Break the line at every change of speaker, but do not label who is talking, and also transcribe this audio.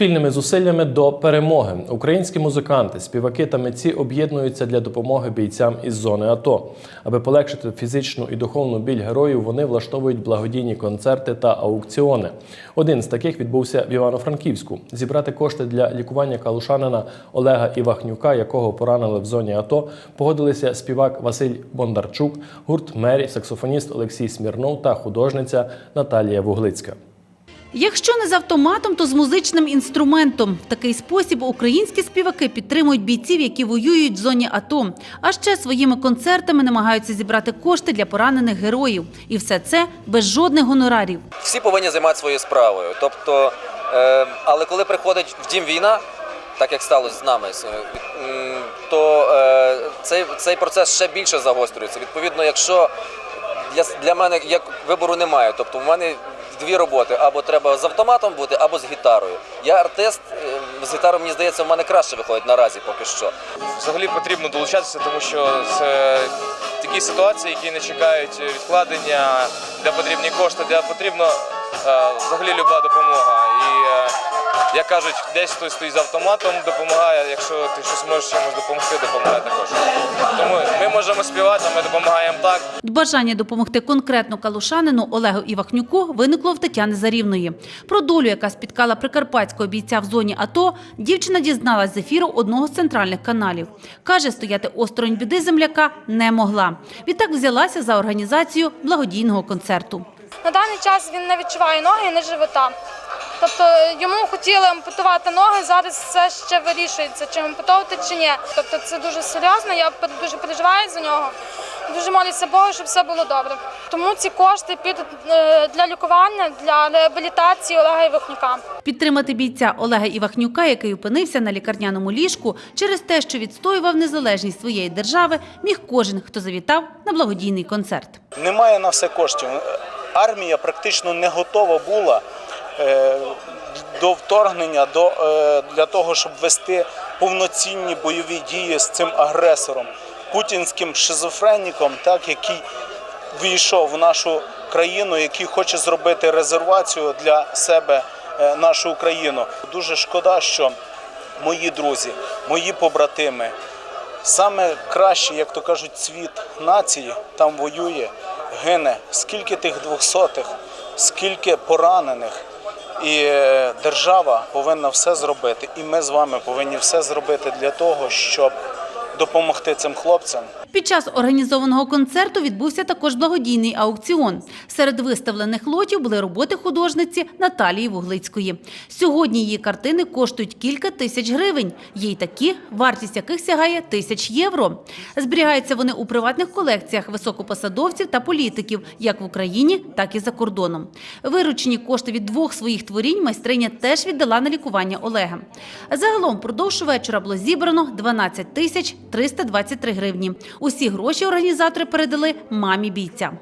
Спільними зусиллями до перемоги українські музиканти, співаки та митці об'єднуються для допомоги бійцям із зони АТО. Аби полегшити фізичну і духовну біль героїв, вони влаштовують благодійні концерти та аукціони. Один з таких відбувся в Івано-Франківську. Зібрати кошти для лікування калушанина Олега Івахнюка, якого поранили в зоні АТО, погодилися співак Василь Бондарчук, гурт Мері, саксофоніст Олексій Смірнов та художниця Наталія Вуглицька.
Якщо не з автоматом, то з музичним інструментом. В такий спосіб українські співаки підтримують бійців, які воюють в зоні АТО. А ще своїми концертами намагаються зібрати кошти для поранених героїв. І все це без жодних гонорарів.
всі повинні займатися своєю справою. Тобто, е, але коли приходить в дім війна, так як сталося з нами, то е, цей, цей процес ще більше загострюється. Відповідно, якщо для, для мене як вибору немає, тобто в мене дві роботи: або треба з автоматом бути, або з гітарою. Я артист, е, з гітарою, мені здається, в мене краще виходить наразі поки що.
Взагалі потрібно долучатися, тому що це такі ситуації, які не чекають відкладення, де потрібні кошти, де потрібна е, взагалі люба допомога. І е, як кажуть, десь хтось стоїть з автоматом, допомагає. Якщо ти щось можеш чимось допомогти, допомагає також. Тому ми можемо співати, ми допомагаємо так.
Бажання допомогти конкретно калушанину Олегу Івахнюку виникло в Тетяни Зарівної. Про долю, яка спіткала прикарпатського бійця в зоні АТО, дівчина дізналась з ефіру одного з центральних каналів. Каже, стояти осторонь біди земляка не могла. Відтак взялася за організацію благодійного концерту.
На даний час він не відчуває ноги, не живота. Тобто йому хотіли ампутувати ноги, зараз все ще вирішується, чи ампутовувати, чи ні. Тобто це дуже серйозно, я дуже переживаю за нього. Дуже молюся Богу, щоб все було добре. Тому ці кошти підуть е, для лікування, для реабілітації Олега Івахнюка.
Підтримати бійця Олега Івахнюка, який опинився на лікарняному ліжку, через те, що відстоював незалежність своєї держави, міг кожен, хто завітав на благодійний концерт.
Немає на все коштів. Армія практично не готова була е, до вторгнення, до, е, для того, щоб вести повноцінні бойові дії з цим агресором, путінським шизофреніком, так, який війшов в нашу країну, який хоче зробити резервацію для себе е, нашу Україну. Дуже шкода, що мої друзі, мої побратими, Саме краще, як то кажуть, цвіт нації там воює, гине. Скільки тих двохсотих, скільки поранених. І е, держава повинна все зробити, і ми з вами повинні все зробити для того, щоб допомогти цим хлопцям.
Під час організованого концерту відбувся також благодійний аукціон. Серед виставлених лотів були роботи художниці Наталії Вуглицької. Сьогодні її картини коштують кілька тисяч гривень. Є й такі, вартість яких сягає тисяч євро. Зберігаються вони у приватних колекціях високопосадовців та політиків, як в Україні, так і за кордоном. Виручені кошти від двох своїх творінь майстриня теж віддала на лікування Олега. Загалом впродовж вечора було зібрано 12 тисяч 323 гривні. Усі гроші організатори передали мамі бійця.